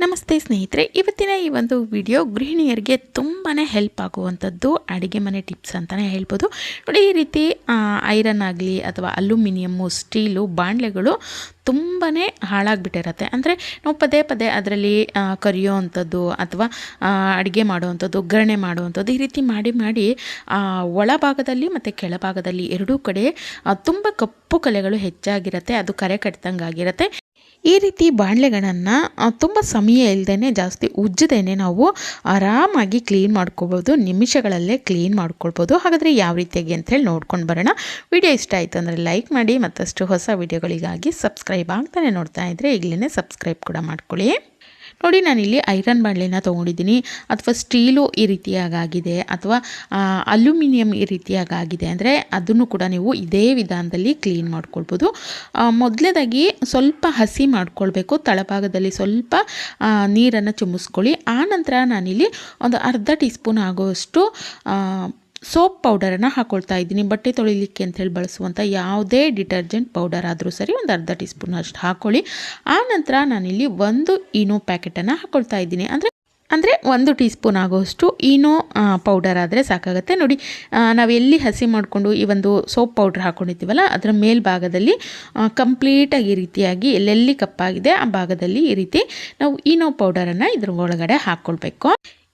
ನಮಸ್ತೆ ಸ್ನೇಹಿತರೆ, ಇವತ್ತಿನ ಈ ಒಂದು ವಿಡಿಯೋ ಗೃಹಿಣಿಯರಿಗೆ ತುಂಬಾ ಹೆಲ್ಪ್ ಆಗುವಂಥದ್ದು ಅಡುಗೆ ಮನೆ ಟಿಪ್ಸ್ ಅಂತಲೇ ಹೇಳ್ಬೋದು. ನೋಡಿ, ಈ ರೀತಿ ಐರನ್ ಆಗಲಿ ಅಥವಾ ಅಲ್ಯೂಮಿನಿಯಮ್ಮು ಸ್ಟೀಲು ಬಾಣಲೆಗಳು ತುಂಬಾ ಹಾಳಾಗಿಬಿಟ್ಟಿರತ್ತೆ. ಅಂದರೆ ನಾವು ಪದೇ ಪದೇ ಅದರಲ್ಲಿ ಕರಿಯೋ ಅಂಥದ್ದು ಅಥವಾ ಅಡುಗೆ ಮಾಡುವಂಥದ್ದು, ಒಗ್ಗರಣೆ ಮಾಡುವಂಥದ್ದು ಈ ರೀತಿ ಮಾಡಿ ಮಾಡಿ ಒಳಭಾಗದಲ್ಲಿ ಮತ್ತು ಕೆಳಭಾಗದಲ್ಲಿ ಎರಡೂ ಕಡೆ ತುಂಬ ಕಪ್ಪು ಕಲೆಗಳು ಹೆಚ್ಚಾಗಿರುತ್ತೆ. ಅದು ಕರೆ ಕಟ್ದಂಗೆ ಆಗಿರುತ್ತೆ ಈ ರೀತಿ ಬಾಣಲೆಗಳನ್ನು ತುಂಬ ಸಮಯ ಇಲ್ಲದೇ ಜಾಸ್ತಿ ಉಜ್ಜದೇನೆ ನಾವು ಆರಾಮಾಗಿ ಕ್ಲೀನ್ ಮಾಡ್ಕೋಬೋದು, ನಿಮಿಷಗಳಲ್ಲೇ ಕ್ಲೀನ್ ಮಾಡ್ಕೊಳ್ಬೋದು. ಹಾಗಾದರೆ ಯಾವ ರೀತಿಯಾಗಿ ಅಂಥೇಳಿ ನೋಡ್ಕೊಂಡು ಬರೋಣ. ವಿಡಿಯೋ ಇಷ್ಟ ಆಯಿತು ಅಂದರೆ ಲೈಕ್ ಮಾಡಿ ಮತ್ತಷ್ಟು ಹೊಸ ವಿಡಿಯೋಗಳಿಗಾಗಿ ಸಬ್ಸ್ಕ್ರೈಬ್ ಆಗ್ತಾನೆ ನೋಡ್ತಾ ಇದ್ದರೆ ಈಗಲೇ ಸಬ್ಸ್ಕ್ರೈಬ್ ಕೂಡ ಮಾಡ್ಕೊಳ್ಳಿ. ನೋಡಿ, ನಾನಿಲ್ಲಿ ಐರನ್ ಬಾಣಲೆನ ತೊಗೊಂಡಿದ್ದೀನಿ. ಅಥವಾ ಸ್ಟೀಲು ಈ ರೀತಿಯಾಗಿದೆ ಅಥವಾ ಅಲ್ಯೂಮಿನಿಯಂ ಈ ರೀತಿಯಾಗಿದೆ ಅಂದರೆ ಅದನ್ನು ಕೂಡ ನೀವು ಇದೇ ವಿಧಾನದಲ್ಲಿ ಕ್ಲೀನ್ ಮಾಡ್ಕೊಳ್ಬೋದು. ಮೊದಲೇದಾಗಿ ಸ್ವಲ್ಪ ಹಸಿ ಮಾಡ್ಕೊಳ್ಬೇಕು. ತಳಭಾಗದಲ್ಲಿ ಸ್ವಲ್ಪ ನೀರನ್ನು ಚುಮ್ಮಿಸ್ಕೊಳ್ಳಿ ಆನಂತರ ನಾನಿಲ್ಲಿ ಒಂದು ಅರ್ಧ ಟೀ ಸ್ಪೂನ್ ಆಗುವಷ್ಟು ಸೋಪ್ ಪೌಡರನ್ನು ಹಾಕ್ಕೊಳ್ತಾ ಇದ್ದೀನಿ. ಬಟ್ಟೆ ತೊಳಿಲಿಕ್ಕೆ ಅಂತೇಳಿ ಬಳಸುವಂಥ ಯಾವುದೇ ಡಿಟರ್ಜೆಂಟ್ ಪೌಡರ್ ಆದರೂ ಸರಿ ಒಂದು ಅರ್ಧ ಟೀ ಸ್ಪೂನ್ ಅಷ್ಟು ಆ ನಂತರ ನಾನಿಲ್ಲಿ ಒಂದು ಇನೋ ಪ್ಯಾಕೆಟನ್ನು ಹಾಕ್ಕೊಳ್ತಾ ಇದ್ದೀನಿ. ಅಂದರೆ ಅಂದರೆ ಒಂದು ಟೀ ಸ್ಪೂನ್ ಆಗೋಷ್ಟು ಇನೋ ಪೌಡರ್ ಆದರೆ ಸಾಕಾಗುತ್ತೆ. ನೋಡಿ ನಾವು ಎಲ್ಲಿ ಹಸಿ ಮಾಡಿಕೊಂಡು ಈ ಒಂದು ಸೋಪ್ ಪೌಡ್ರ್ ಹಾಕ್ಕೊಂಡಿರ್ತೀವಲ್ಲ ಅದರ ಮೇಲ್ಭಾಗದಲ್ಲಿ ಕಂಪ್ಲೀಟಾಗಿ ಈ ರೀತಿಯಾಗಿ ಎಲ್ಲೆಲ್ಲಿ ಕಪ್ಪಾಗಿದೆ ಆ ಭಾಗದಲ್ಲಿ ಈ ರೀತಿ ನಾವು ಇನೋ ಪೌಡರನ್ನು ಇದ್ರ ಒಳಗಡೆ ಹಾಕ್ಕೊಳ್ಬೇಕು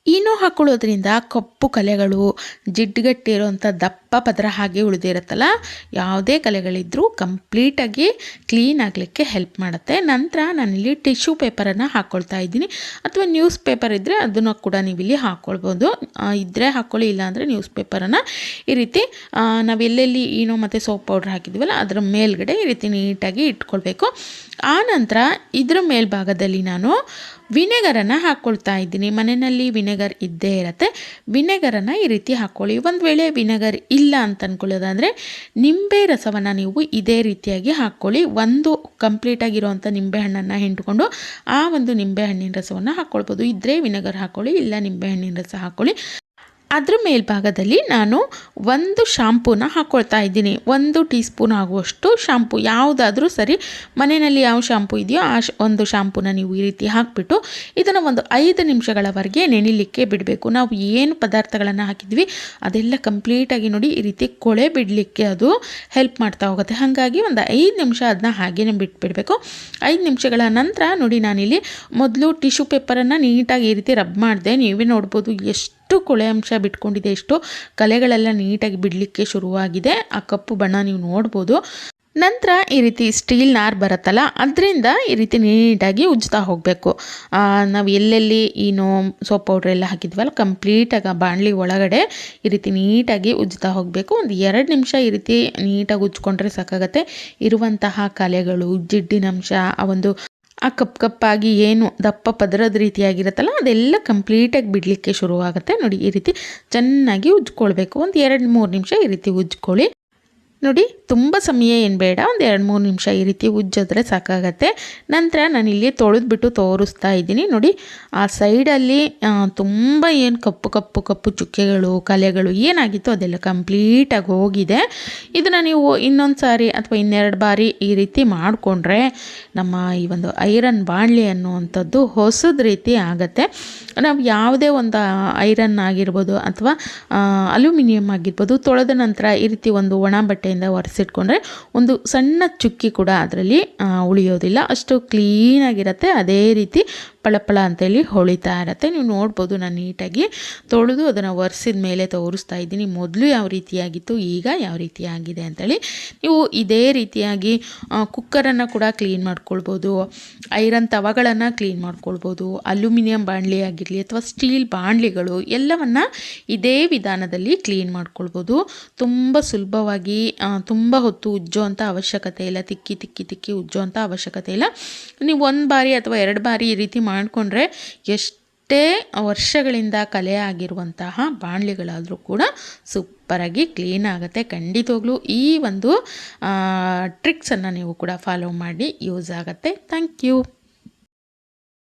ಈನೋ ಹಾಕ್ಕೊಳ್ಳೋದ್ರಿಂದ ಕಪ್ಪು ಕಲೆಗಳು ಜಿಡ್ಡುಗಟ್ಟಿರೋಂಥ ದಪ್ಪ ಪದರ ಹಾಗೆ ಉಳಿದಿರುತ್ತಲ್ಲ ಯಾವುದೇ ಕಲೆಗಳಿದ್ದರೂ ಕಂಪ್ಲೀಟಾಗಿ ಕ್ಲೀನ್ ಆಗಲಿಕ್ಕೆ ಹೆಲ್ಪ್ ಮಾಡುತ್ತೆ. ನಂತರ ನಾನಿಲ್ಲಿ ಟಿಶ್ಯೂ ಪೇಪರನ್ನು ಹಾಕ್ಕೊಳ್ತಾ ಇದ್ದೀನಿ. ಅಥವಾ ನ್ಯೂಸ್ ಪೇಪರ್ ಇದ್ದರೆ ಅದನ್ನು ಕೂಡ ನೀವು ಇಲ್ಲಿ ಹಾಕ್ಕೊಳ್ಬೋದು ಇದ್ದರೆ ಹಾಕ್ಕೊಳ್ಳಿ ಇಲ್ಲಾಂದರೆ ನ್ಯೂಸ್ ಪೇಪರನ್ನು ಈ ರೀತಿ ನಾವು ಎಲ್ಲೆಲ್ಲಿ ಏನೋ ಮತ್ತು ಸೋಪ್ ಪೌಡ್ರ್ ಹಾಕಿದ್ವಲ್ಲ, ಅದರ ಮೇಲ್ಗಡೆ ಈ ರೀತಿ ನೀಟಾಗಿ ಇಟ್ಕೊಳ್ಬೇಕು. ಆ ನಂತರ ಇದರ ಮೇಲ್ಭಾಗದಲ್ಲಿ ನಾನು ವಿನೆಗರನ್ನು ಹಾಕ್ಕೊಳ್ತಾ ಇದ್ದೀನಿ. ಮನೆಯಲ್ಲಿ ವಿನೆಗರ್ ಇದ್ದೇ ಇರುತ್ತೆ. ವಿನೆಗರನ್ನು ಈ ರೀತಿ ಹಾಕ್ಕೊಳ್ಳಿ ಒಂದು ವೇಳೆ ವಿನೆಗರ್ ಇಲ್ಲ ಅಂತ ಅಂದ್ಕೊಳ್ಳೋದಾದರೆ ನಿಂಬೆ ರಸವನ್ನು ನೀವು ಇದೇ ರೀತಿಯಾಗಿ ಹಾಕ್ಕೊಳ್ಳಿ. ಒಂದು ಕಂಪ್ಲೀಟಾಗಿರೋವಂಥ ನಿಂಬೆಹಣ್ಣನ್ನು ಹಿಂಡ್ಕೊಂಡು ಆ ಒಂದು ನಿಂಬೆಹಣ್ಣಿನ ರಸವನ್ನು ಹಾಕ್ಕೊಳ್ಬೋದು. ಇದ್ದರೆ ವಿನೆಗರ್ ಹಾಕ್ಕೊಳ್ಳಿ, ಇಲ್ಲ ನಿಂಬೆಹಣ್ಣಿನ ರಸ ಹಾಕ್ಕೊಳ್ಳಿ. ಅದ್ರ ಮೇಲ್ಭಾಗದಲ್ಲಿ ನಾನು ಒಂದು ಶಾಂಪೂನ ಹಾಕ್ಕೊಳ್ತಾ ಇದ್ದೀನಿ. ಒಂದು ಟೀ ಸ್ಪೂನ್ ಆಗುವಷ್ಟು ಶಾಂಪು, ಯಾವುದಾದ್ರೂ ಸರಿ ಮನೆಯಲ್ಲಿ ಯಾವ ಶಾಂಪು ಇದೆಯೋ ಆ ಒಂದು ಶಾಂಪೂನ ನೀವು ಈ ರೀತಿ ಹಾಕಿಬಿಟ್ಟು ಇದನ್ನು ಒಂದು ಐದು ನಿಮಿಷಗಳವರೆಗೆ ನೆನಿಲಿಕ್ಕೆ ಬಿಡಬೇಕು. ನಾವು ಏನು ಪದಾರ್ಥಗಳನ್ನು ಹಾಕಿದ್ವಿ ಅದೆಲ್ಲ ಕಂಪ್ಲೀಟಾಗಿ ನೋಡಿ ಈ ರೀತಿ ಕೊಳೆ ಬಿಡಲಿಕ್ಕೆ ಅದು ಹೆಲ್ಪ್ ಮಾಡ್ತಾ ಹೋಗುತ್ತೆ. ಹಾಗಾಗಿ ಒಂದು ಐದು ನಿಮಿಷ ಅದನ್ನ ಹಾಗೇನೆ ಬಿಟ್ಬಿಡಬೇಕು. ಐದು ನಿಮಿಷಗಳ ನಂತರ ನೋಡಿ ನಾನಿಲ್ಲಿ ಮೊದಲು ಟಿಶ್ಯೂ ಪೇಪರನ್ನು ನೀಟಾಗಿ ಈ ರೀತಿ ರಬ್ ಮಾಡಿದೆ. ನೀವೇ ನೋಡ್ಬೋದು ಎಷ್ಟು ಎಷ್ಟು ಕೊಳೆ ಅಂಶ ಬಿಟ್ಕೊಂಡಿದೆ, ಎಷ್ಟು ಕಲೆಗಳೆಲ್ಲ ನೀಟಾಗಿ ಬಿಡಲಿಕ್ಕೆ ಶುರುವಾಗಿದೆ. ಆ ಕಪ್ಪು ಬಣ್ಣ ನೀವು ನೋಡ್ಬೋದು. ನಂತರ ಈ ರೀತಿ ಸ್ಟೀಲ್ ನಾರ್ ಬರುತ್ತಲ್ಲ, ಅದರಿಂದ ಈ ರೀತಿ ನೀಟಾಗಿ ಉಜ್ತಾ ಹೋಗಬೇಕು. ನಾವು ಎಲ್ಲೆಲ್ಲಿ ಏನು ಸೋಪ್ ಪೌಡ್ರ್ ಎಲ್ಲ ಹಾಕಿದ್ವಲ್ಲ, ಕಂಪ್ಲೀಟಾಗಿ ಆ ಬಾಣಲಿ ಒಳಗಡೆ ಈ ರೀತಿ ನೀಟಾಗಿ ಉಜ್ತಾ ಹೋಗಬೇಕು. ಒಂದು ಎರಡು ನಿಮಿಷ ಈ ರೀತಿ ನೀಟಾಗಿ ಉಜ್ಕೊಂಡ್ರೆ ಸಾಕಾಗತ್ತೆ. ಇರುವಂತಹ ಕಲೆಗಳು ಜಿಡ್ಡಿನಂಶ ಆ ಒಂದು ಆ ಕಪ್ ಕಪ್ಪಾಗಿ ಏನು ದಪ್ಪ ಪದರದ ರೀತಿಯಾಗಿರುತ್ತಲ್ಲ, ಅದೆಲ್ಲ ಕಂಪ್ಲೀಟಾಗಿ ಬಿಡಲಿಕ್ಕೆ ಶುರುವಾಗುತ್ತೆ. ನೋಡಿ, ಈ ರೀತಿ ಚೆನ್ನಾಗಿ ಉಜ್ಕೊಳ್ಬೇಕು ಒಂದು ಎರಡು ಮೂರು ನಿಮಿಷ ಈ ರೀತಿ ಉಜ್ಕೊಳ್ಳಿ ನೋಡಿ, ತುಂಬ ಸಮಯ ಏನು ಬೇಡ, ಒಂದು ಎರಡು ಮೂರು ನಿಮಿಷ ಈ ರೀತಿ ಉಜ್ಜಿದ್ರೆ ಸಾಕಾಗತ್ತೆ. ನಂತರ ನಾನಿಲ್ಲಿ ತೊಳೆದ್ಬಿಟ್ಟು ತೋರಿಸ್ತಾ ಇದ್ದೀನಿ. ನೋಡಿ, ಆ ಸೈಡಲ್ಲಿ ತುಂಬ ಏನು ಕಪ್ಪು ಕಪ್ಪು ಕಪ್ಪು ಚುಕ್ಕೆಗಳು, ಕಲೆಗಳು ಏನಾಗಿತ್ತು ಅದೆಲ್ಲ ಕಂಪ್ಲೀಟಾಗಿ ಹೋಗಿದೆ. ಇದನ್ನು ನೀವು ಇನ್ನೊಂದು ಸಾರಿ ಅಥವಾ ಇನ್ನೆರಡು ಬಾರಿ ಈ ರೀತಿ ಮಾಡಿಕೊಂಡ್ರೆ ನಮ್ಮ ಈ ಒಂದು ಐರನ್ ಬಾಣಲಿ ಅನ್ನುವಂಥದ್ದು ಹೊಸದ ರೀತಿ ಆಗುತ್ತೆ. ನಾವು ಯಾವುದೇ ಒಂದು ಐರನ್ ಆಗಿರ್ಬೋದು ಅಥವಾ ಅಲ್ಯೂಮಿನಿಯಂ ಆಗಿರ್ಬೋದು, ತೊಳೆದ ನಂತರ ಈ ರೀತಿ ಒಂದು ಒಣ ಬಟ್ಟೆಯಿಂದ ಒರೆಸಿಟ್ಕೊಂಡ್ರೆ ಒಂದು ಸಣ್ಣ ಚುಕ್ಕಿ ಕೂಡ ಅದರಲ್ಲಿ ಉಳಿಯೋದಿಲ್ಲ. ಅಷ್ಟು ಕ್ಲೀನಾಗಿರುತ್ತೆ ಅದೇ ರೀತಿ ಪಳಪಳ ಅಂತೇಳಿ ಹೊಳಿತಾ ಇರತ್ತೆ. ನೀವು ನೋಡ್ಬೋದು ನಾನು ನೀಟಾಗಿ ತೊಳೆದು ಅದನ್ನು ಒರೆಸಿದ ಮೇಲೆ ತೋರಿಸ್ತಾ ಇದ್ದೀನಿ. ಮೊದಲು ಯಾವ ರೀತಿಯಾಗಿತ್ತು, ಈಗ ಯಾವ ರೀತಿಯಾಗಿದೆ ಅಂತೇಳಿ. ನೀವು ಇದೇ ರೀತಿಯಾಗಿ ಕುಕ್ಕರನ್ನು ಕೂಡ ಕ್ಲೀನ್ ಮಾಡ್ಕೊಳ್ಬೋದು. ಐರನ್ ತವಗಳನ್ನು ಕ್ಲೀನ್ ಮಾಡ್ಕೊಳ್ಬೋದು. ಅಲ್ಯೂಮಿನಿಯಂ ಬಾಣಲಿ ಆಗಿರಲಿ ಅಥವಾ ಸ್ಟೀಲ್ ಬಾಣಲಿಗಳು ಎಲ್ಲವನ್ನು ಇದೇ ವಿಧಾನದಲ್ಲಿ ಕ್ಲೀನ್ ಮಾಡ್ಕೊಳ್ಬೋದು. ತುಂಬ ಸುಲಭವಾಗಿ ತುಂಬ ಹೊತ್ತು ಉಜ್ಜೋ ಅಂಥ ಅವಶ್ಯಕತೆ ಇಲ್ಲ, ತಿಕ್ಕಿ ತಿಕ್ಕಿ ತಿಕ್ಕಿ ಉಜ್ಜೋ ಅಂಥ ಅವಶ್ಯಕತೆ ಇಲ್ಲ. ನೀವು ಒಂದು ಬಾರಿ ಅಥವಾ ಎರಡು ಬಾರಿ ಈ ರೀತಿ ಮಾಡಿಕೊಂಡ್ರೆ ಎಷ್ಟೇ ವರ್ಷಗಳಿಂದ ಕಲೆ ಆಗಿರುವಂತಹ ಬಾಣಲಿಗಳಾದರೂ ಕೂಡ ಸೂಪರಾಗಿ ಕ್ಲೀನ್ ಆಗುತ್ತೆ. ಖಂಡಿತವಾಗ್ಲೂ ಈ ಒಂದು ಟ್ರಿಕ್ಸನ್ನು ನೀವು ಕೂಡ ಫಾಲೋ ಮಾಡಿ ಯೂಸ್ ಆಗುತ್ತೆ. Thank you